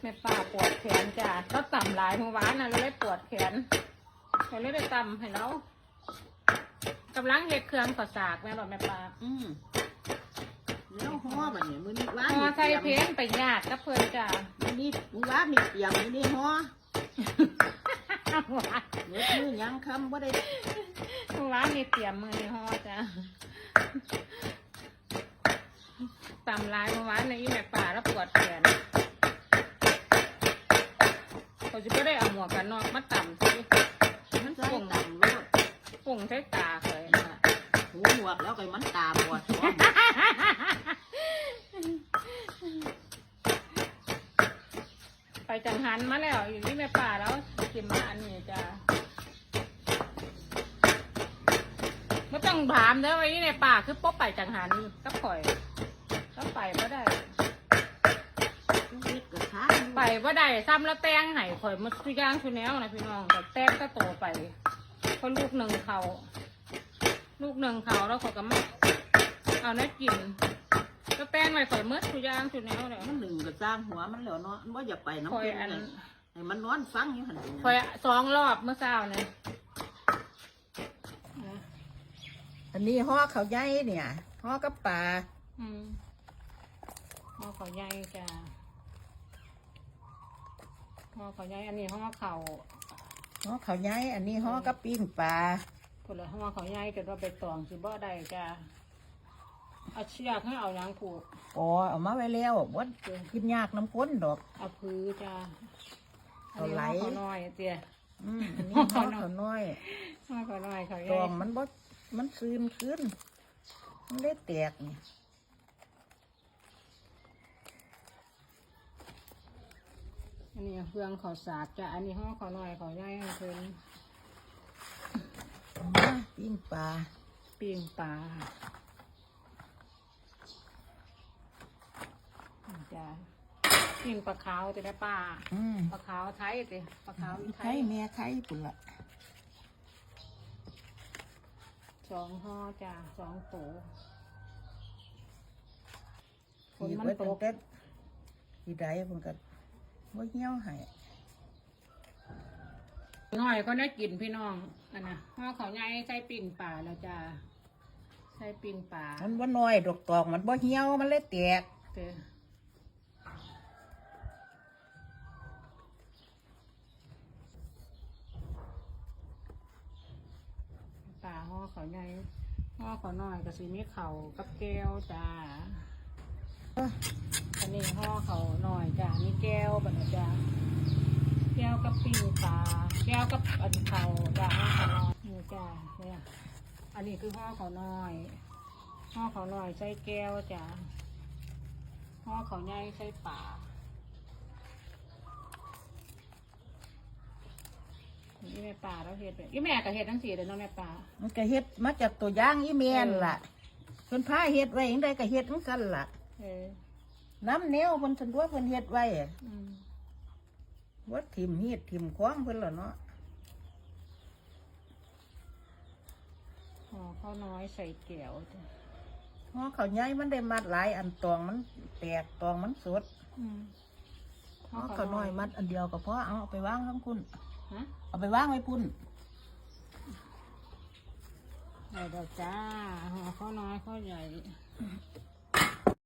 แม่ป้าปวดแขนจ้ะก็ต่ำหลายเมื่อวานน่ะเลยปวดแขนก็เลยได้ต่ำให้เรากำลังเฮ็ดเครื่องข้าวสากแม่บอกแม่ป้าอืมแล้วห่อบัดนี้มื้อนี้ว่าพอนี่ใส่เตรียมเพนไปญาติกับเพิ่นจ้ะมื้อนี้มื้อว่านี่เตรียมมื้อนี้ห่อเมื่อมื้อยังคำบ่ได้เมื่อวานนี่เตรียมมือในห่อจ้ะต่ำหลายเมื่อวานในอีแม่ป้าแล้วปวดแขน เขาจะไม่ได้เอาหมวกกันน็อกมาต่ำสิมันใส่ต่ำโลดปุ่งใช้ตาเคยนะหูหนวกแล้วก็มันตาบอดพร้อมไปจังหันมาแล้วอยู่ที่แม่ป่าแล้วกินมาอันนี้จ้ะไม่ต้องถามเด้อว่าที่ในป่าคือป๊อบไปจังหันก็ปล่อยก็ไปก็ได้ ค้าไปว่าได้ซ้ำแล้วแต้งไห้ข่อยมาทุกอย่างทุกแนวนะพี่น้องแต่แต้งก็โตไปเพราะลูกหนึ่งเขาลูกหนึ่งเขาแล้วเขาก็มาเอาเนื้อกินก็แป้งไว้ข่อยเมื่อทุกอย่างทุกแนวเลยมันหนึ่งก็สร้างหัวมันแล้วเนาะมันบ่อยากไปน้ำข่อยเพิ่นอันเลยให้มันนอนฟังอยู่หั่นเป็นหยังข่อยสองรอบเมื่อเช้าเนี่ยอันนี้ห่อข้าวใหญ่เนี่ยห่อกับปลาอืมห่อเขาวใหญ่จ้ะ ห่อเขาวใหญ่อันนี้ห่อเขาวห่อข้าวใหญ่อันนี้ห่อกับปิ้งปลาผลห่อเขาวใหญ่เกิดว่าไปตองสิบ่ได้จ้ะเอาเชือกให้เอาหยังผูกอ๋อเอามาไว้แล้วบ่ขึ้นยากน้ำก้นดอก เอาพื้จ้ะอันเอานี้ไหลห่อเขาวน้อยเตี้ย อืมอันนี้ห่อข้าวน้อยห่อเขาวน้อยเขาวใหตญ่ องมันบ่มันซึมขึ้นมันเลยแตกนี่ อันนี้เครื่องข้าวสากจ้ะอันนี้ห่อเขาวน้อยเขาวใหญ่ให้เพิ่นเอามาปิ้งปลาปิ้งปลาจ้ะปิ้งปลาขาวจะได้ป้าอืมปลาขาวไทยสิปลาขาวอีไทไข่ยแม่ไข่ปุ่นละสองห่อจ้ะสองตัวฝนขี่มันไว้ตตั้งกแต่ที่ใดเพิ่นก็ บ่เหี่ยวให้หน่อยก็ได้กินพี่น้องอันน่ะห่อเขาวใหญ่ใส่ปิ้งปลาแล้วจ้ะใส่ปิ้งปลามันบ่น้อยดอกตองมันบ่เหี่ยวมันเลยแตกเด้อปลาห่อเขาวใหญ่ห่อเขาวน้อยก็สิมีเข่าวกับแก้วจ้าอั นนี้ห่อเขาหน่อยจ้ะมีแก้วบัดนจ้ะแก้วกับปิ้งปลาแก้วกับอันเขาจ้ะห่อเขาน้อยนี่จ้ะเนี่ยอันนี้คือห่อเขาน้อยห่อเขาน้อยใส่แก้วจ้ะห่อเขาใหญ่ใส่ปลานี่แม่ป่าเราเห็ดเลยอีแม่ก็เห็ดทั้งสี่เลยเนาะแม่ป่ามันก็เฮ็ดมาจากตัวอย่างอีแม่นล่ะเพิ่นพาเฮ็ดไว้จังไดก็เฮ็ดจังซั่นล่ะเออ น้ำแนวเพิ่นสันตัวเพิ่นเฮ็ดไว้อืมวัดถิ่มเฮ็ดถิ่มคว้างเพิ่นล่ะเนาะห่อข้าวน้อยใส่แก้วจ้ะห่อข้าวใหญ่มันได้มัดหลายอันตองมันแตกตองมันสดอืมห่อข้าวน้อยมัดอันเดียวก็พอเอาเอาไปวางทั้งคุณฮะเอาไปวางไว้พุ่นได้ดอกจ้าห่อข้าวน้อยข้าวใหญ่